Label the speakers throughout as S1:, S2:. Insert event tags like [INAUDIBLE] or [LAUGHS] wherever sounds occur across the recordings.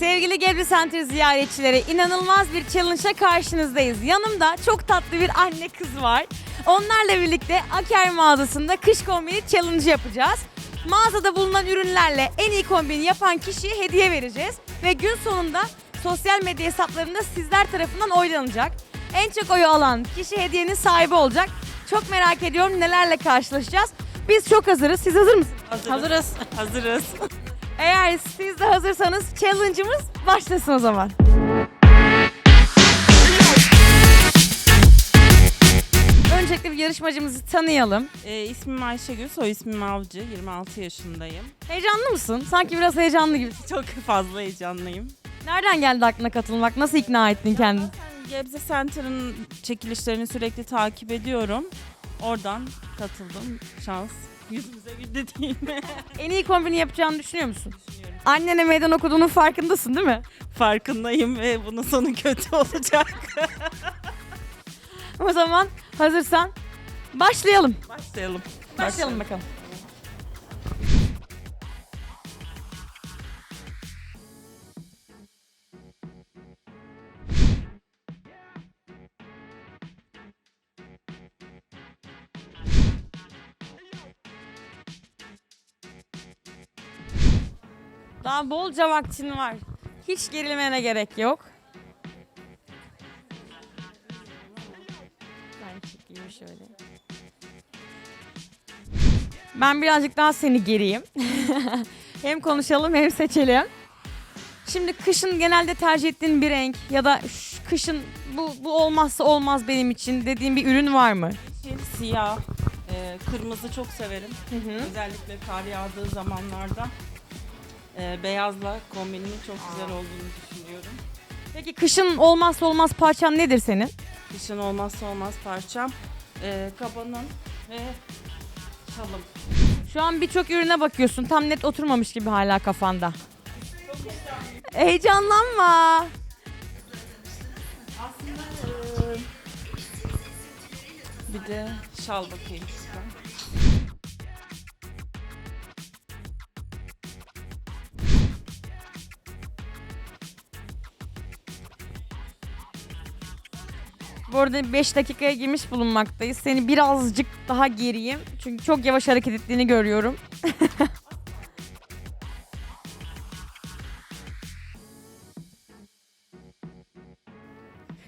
S1: Sevgili Gebze Center ziyaretçileri inanılmaz bir challenge'a karşınızdayız. Yanımda çok tatlı bir anne kız var. Onlarla birlikte Aker mağazasında kış kombini challenge yapacağız. Mağazada bulunan ürünlerle en iyi kombini yapan kişiye hediye vereceğiz. Ve gün sonunda sosyal medya hesaplarında sizler tarafından oylanacak. En çok oyu alan kişi hediyenin sahibi olacak. Çok merak ediyorum nelerle karşılaşacağız. Biz çok hazırız. Siz hazır mısınız?
S2: Hazırız. Hazırız. [LAUGHS]
S1: Eğer siz de hazırsanız challenge'ımız başlasın o zaman. Öncelikle bir yarışmacımızı tanıyalım.
S2: Ee, ismim Ayşegül, soy ismim Avcı. 26 yaşındayım.
S1: Heyecanlı mısın? Sanki biraz heyecanlı gibi.
S2: Çok fazla heyecanlıyım.
S1: Nereden geldi aklına katılmak? Nasıl ikna ettin kendini?
S2: Gebze Center'ın çekilişlerini sürekli takip ediyorum. Oradan katıldım. Şans. Yüzümüze güldü değil mi? [LAUGHS]
S1: En iyi kombini yapacağını düşünüyor musun?
S2: Düşünüyorum.
S1: Annene meydan okuduğunun farkındasın değil mi?
S2: Farkındayım ve bunun sonu kötü [LAUGHS] olacak.
S1: O zaman hazırsan başlayalım.
S2: Başlayalım.
S1: Başlayalım bakalım. Daha bolca vaktin var. Hiç gerilmene gerek yok. Ben çekeyim şöyle. Ben birazcık daha seni geriyim. [LAUGHS] hem konuşalım hem seçelim. Şimdi kışın genelde tercih ettiğin bir renk ya da "Şş, kışın bu, bu olmazsa olmaz benim için dediğin bir ürün var mı?
S2: Yeşil, siyah, e, kırmızı çok severim. Özellikle kar yağdığı zamanlarda e, beyazla kombinimin çok güzel olduğunu düşünüyorum.
S1: Peki kışın olmazsa olmaz parçan nedir senin?
S2: Kışın olmazsa olmaz parçam e, kabanın ve çalım.
S1: Şu an birçok ürüne bakıyorsun. Tam net oturmamış gibi hala kafanda. Heyecanlanma.
S2: Aslında e, bir de şal bakayım şuradan.
S1: Bu arada 5 dakikaya girmiş bulunmaktayız. Seni birazcık daha geriyim. Çünkü çok yavaş hareket ettiğini görüyorum. [LAUGHS]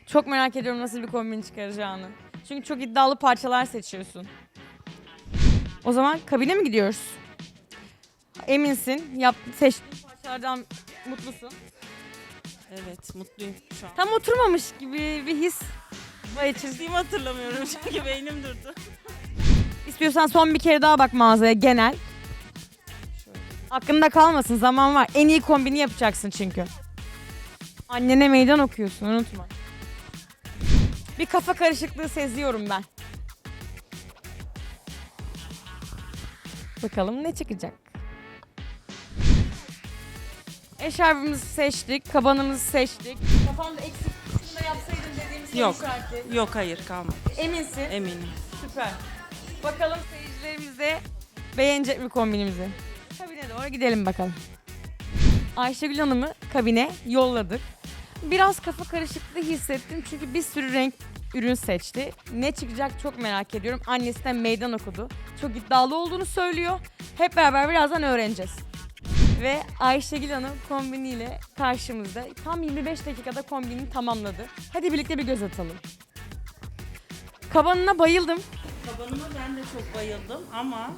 S1: çok merak ediyorum nasıl bir kombin çıkaracağını. Çünkü çok iddialı parçalar seçiyorsun. O zaman kabine mi gidiyoruz? Eminsin. Yap, seçtiğin parçalardan mutlusun.
S2: Evet mutluyum şu an.
S1: Tam oturmamış gibi bir his içinde.
S2: Çizdiğimi hatırlamıyorum [LAUGHS] çünkü beynim durdu.
S1: İstiyorsan son bir kere daha bak mağazaya genel.
S2: Şöyle.
S1: Aklında kalmasın zaman var. En iyi kombini yapacaksın çünkü. Annene meydan okuyorsun unutma. Bir kafa karışıklığı seziyorum ben. Bakalım ne çıkacak. Eşarbımızı seçtik, kabanımızı seçtik. Kafanda eksik şunu da yapsaydın dediğimiz soru
S2: Yok.
S1: işareti.
S2: Yok hayır kalmadı.
S1: Eminsin.
S2: Eminim.
S1: Süper. Bakalım seyircilerimiz de beğenecek mi kombinimizi? Kabine doğru gidelim bakalım. Ayşegül Hanım'ı kabine yolladık. Biraz kafa karışıklığı hissettim çünkü bir sürü renk ürün seçti. Ne çıkacak çok merak ediyorum. Annesinden meydan okudu. Çok iddialı olduğunu söylüyor. Hep beraber birazdan öğreneceğiz. Ve Ayşegül Hanım kombiniyle karşımızda. Tam 25 dakikada kombini tamamladı. Hadi birlikte bir göz atalım. Kabanına bayıldım.
S2: Kabanıma ben de çok bayıldım ama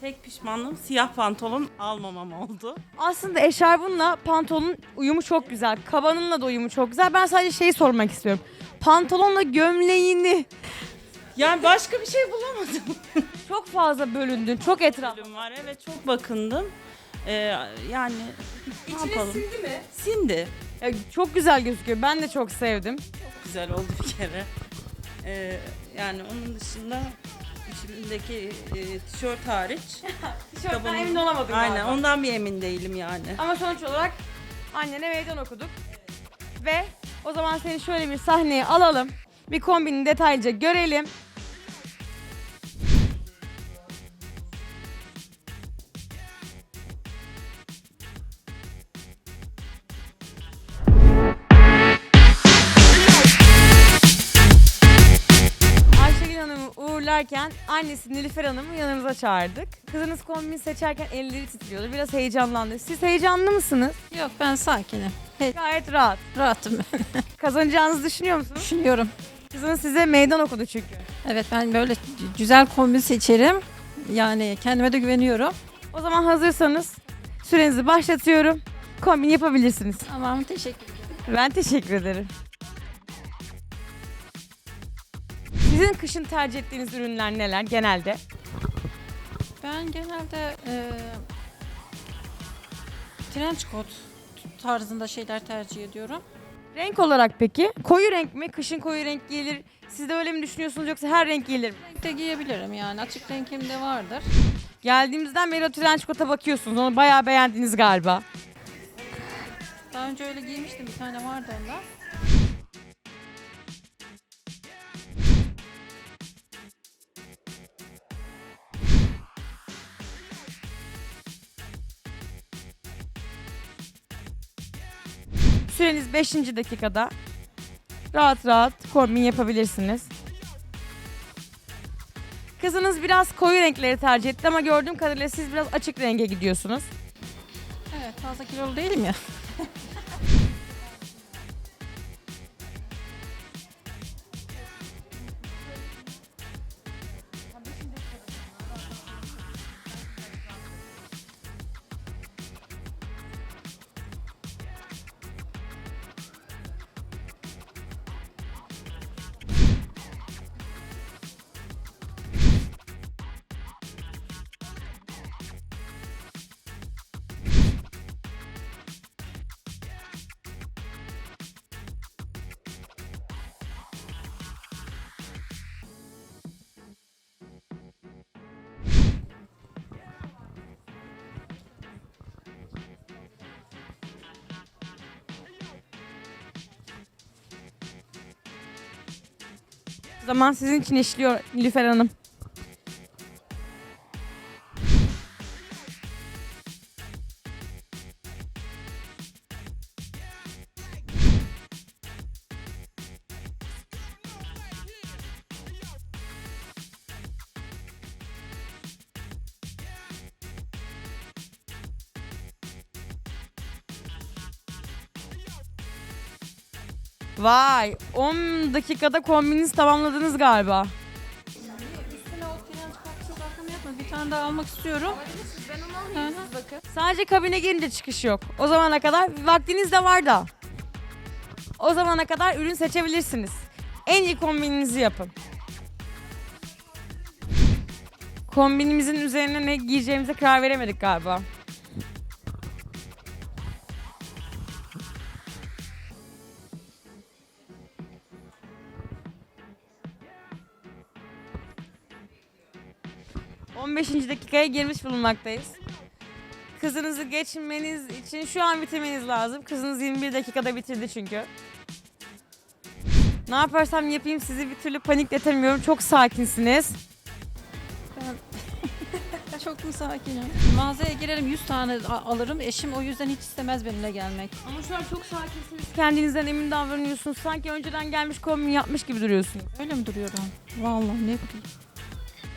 S2: tek pişmanlığım siyah pantolon almamam oldu.
S1: Aslında eşarbınla pantolonun uyumu çok güzel. Kabanınla da uyumu çok güzel. Ben sadece şeyi sormak istiyorum. Pantolonla gömleğini
S2: Yani başka bir şey bulamadım.
S1: çok fazla bölündün. Çok etraflı.
S2: Bölüm var evet çok bakındım. Ee, yani ne yapalım?
S1: sindi mi?
S2: Sindi.
S1: Ya, çok güzel gözüküyor. Ben de çok sevdim.
S2: Güzel oldu bir kere. Ee, yani onun dışında içindeki e, tişört hariç. [LAUGHS]
S1: Tişörtten
S2: Kabanın-
S1: emin olamadım
S2: Aynen
S1: galiba.
S2: ondan bir emin değilim yani.
S1: Ama sonuç olarak annene meydan okuduk. Ve o zaman seni şöyle bir sahneye alalım. Bir kombini detaylıca görelim. Seçerken annesi Nilüfer Hanım'ı yanımıza çağırdık. Kızınız kombin seçerken elleri titriyordu. Biraz heyecanlandı. Siz heyecanlı mısınız?
S3: Yok ben sakinim.
S1: Gayet rahat.
S3: Rahatım [LAUGHS]
S1: Kazanacağınızı düşünüyor musunuz?
S3: düşünüyorum.
S1: Kızınız size meydan okudu çünkü.
S3: Evet ben böyle güzel kombin seçerim. Yani kendime de güveniyorum.
S1: O zaman hazırsanız sürenizi başlatıyorum. Kombin yapabilirsiniz.
S3: Tamam teşekkür ederim.
S1: Ben teşekkür ederim. Sizin kışın tercih ettiğiniz ürünler neler genelde?
S3: Ben genelde e, trench coat tarzında şeyler tercih ediyorum.
S1: Renk olarak peki? Koyu renk mi? Kışın koyu renk giyilir. Siz de öyle mi düşünüyorsunuz yoksa her renk giyilir mi?
S3: Renk de giyebilirim yani açık renkim de vardır.
S1: Geldiğimizden beri o trench coat'a bakıyorsunuz. Onu bayağı beğendiniz galiba.
S3: Daha önce öyle giymiştim bir tane vardı onda.
S1: Süreniz 5. dakikada. Rahat rahat kombin yapabilirsiniz. Kızınız biraz koyu renkleri tercih etti ama gördüğüm kadarıyla siz biraz açık renge gidiyorsunuz.
S3: Evet fazla kilolu değilim ya.
S1: Zaman sizin için işliyor Nilüfer Hanım. Vay 10 dakikada kombininizi tamamladınız galiba.
S3: Üstüne o trench coat çok akım yapma. Bir tane daha almak istiyorum. Hı hı.
S1: Sadece kabine girince çıkış yok. O zamana kadar vaktiniz de var da. O zamana kadar ürün seçebilirsiniz. En iyi kombininizi yapın. Kombinimizin üzerine ne giyeceğimize karar veremedik galiba. ...15. dakikaya girmiş bulunmaktayız. Kızınızı geçmeniz için şu an bitirmeniz lazım. Kızınız 21 dakikada bitirdi çünkü. Ne yaparsam yapayım sizi bir türlü panikletemiyorum. Çok sakinsiniz. [LAUGHS]
S3: Çok mu sakinim? Mağazaya girerim 100 tane a- alırım. Eşim o yüzden hiç istemez benimle gelmek.
S1: Ama şu an çok sakinsiniz. Kendinizden emin davranıyorsunuz. Sanki önceden gelmiş kombin yapmış gibi duruyorsunuz.
S3: Öyle mi duruyorum? Vallahi ne bileyim.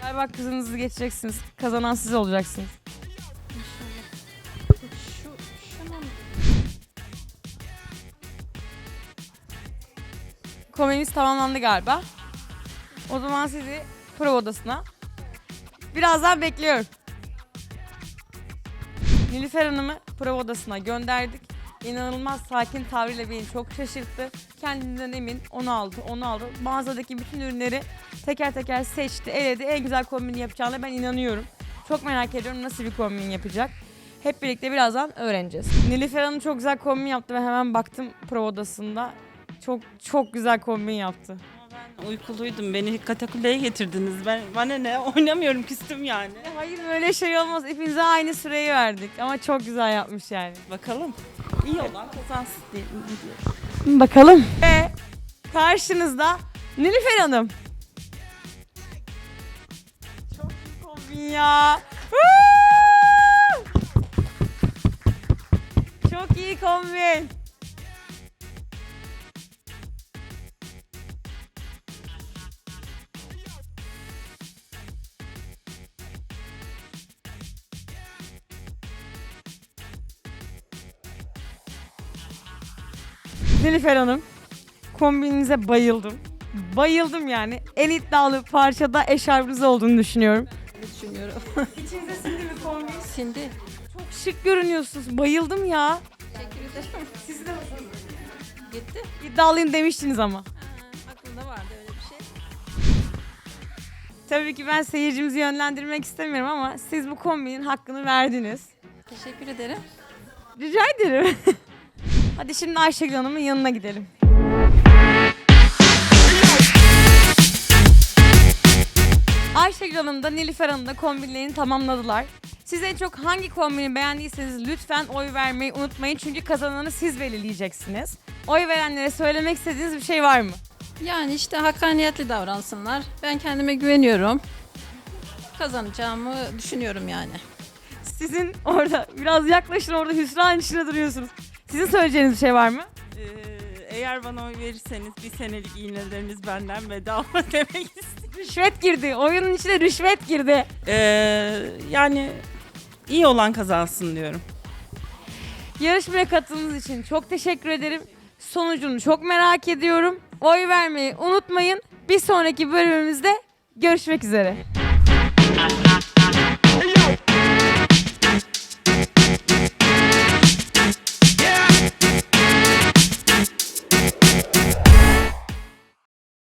S1: Galiba kızınızı geçeceksiniz. Kazanan siz olacaksınız. Kombinimiz tamamlandı galiba. O zaman sizi prova odasına birazdan bekliyorum. Nilüfer Hanım'ı prova odasına gönderdik. İnanılmaz sakin tavrıyla beni çok şaşırttı. Kendinden emin onu aldı, onu aldı. Mağazadaki bütün ürünleri teker teker seçti, eledi. En güzel kombini yapacağına ben inanıyorum. Çok merak ediyorum nasıl bir kombin yapacak. Hep birlikte birazdan öğreneceğiz. Nilüfer Hanım çok güzel kombin yaptı ve hemen baktım prova odasında. Çok çok güzel kombin yaptı.
S2: Ben uykuluydum. Beni katakulleye getirdiniz. Ben bana ne [LAUGHS] oynamıyorum küstüm yani.
S1: Hayır öyle şey olmaz. Hepinize aynı süreyi verdik. Ama çok güzel yapmış yani.
S2: Bakalım. İyi olan kazansın diye. diye.
S1: Bakalım. Ve karşınızda Nilüfer Hanım. Çok iyi kombin ya. Woo! Çok iyi kombin. Nilüfer Hanım, kombininize bayıldım. Bayıldım yani. En iddialı parçada eşarbınız olduğunu düşünüyorum.
S3: Düşünüyorum. [LAUGHS]
S1: İçinize sindi mi kombin?
S3: Sindi.
S1: Çok şık görünüyorsunuz. Bayıldım ya.
S3: Teşekkür ederim. [LAUGHS]
S1: Siz de
S3: Gitti.
S1: iddialıyım demiştiniz ama.
S3: Ha, aklımda vardı öyle bir şey.
S1: Tabii ki ben seyircimizi yönlendirmek istemiyorum ama siz bu kombinin hakkını verdiniz.
S3: Teşekkür ederim.
S1: Rica ederim. [LAUGHS] Hadi şimdi Ayşegül Hanım'ın yanına gidelim. Ayşegül Hanım da Nilüfer Hanım da kombinlerini tamamladılar. Siz en çok hangi kombini beğendiyseniz lütfen oy vermeyi unutmayın. Çünkü kazananı siz belirleyeceksiniz. Oy verenlere söylemek istediğiniz bir şey var mı?
S3: Yani işte hakkaniyetli davransınlar. Ben kendime güveniyorum. Kazanacağımı düşünüyorum yani.
S1: Sizin orada biraz yaklaşın orada hüsran içinde duruyorsunuz. Sizin söyleyeceğiniz bir şey var mı?
S2: Ee, eğer bana oy verirseniz bir senelik iğneleriniz benden bedava [LAUGHS] demek istiyorum.
S1: Rüşvet girdi. Oyunun içine rüşvet girdi.
S2: Ee, yani iyi olan kazansın diyorum.
S1: Yarışmaya katıldığınız için çok teşekkür ederim. Sonucunu çok merak ediyorum. Oy vermeyi unutmayın. Bir sonraki bölümümüzde görüşmek üzere.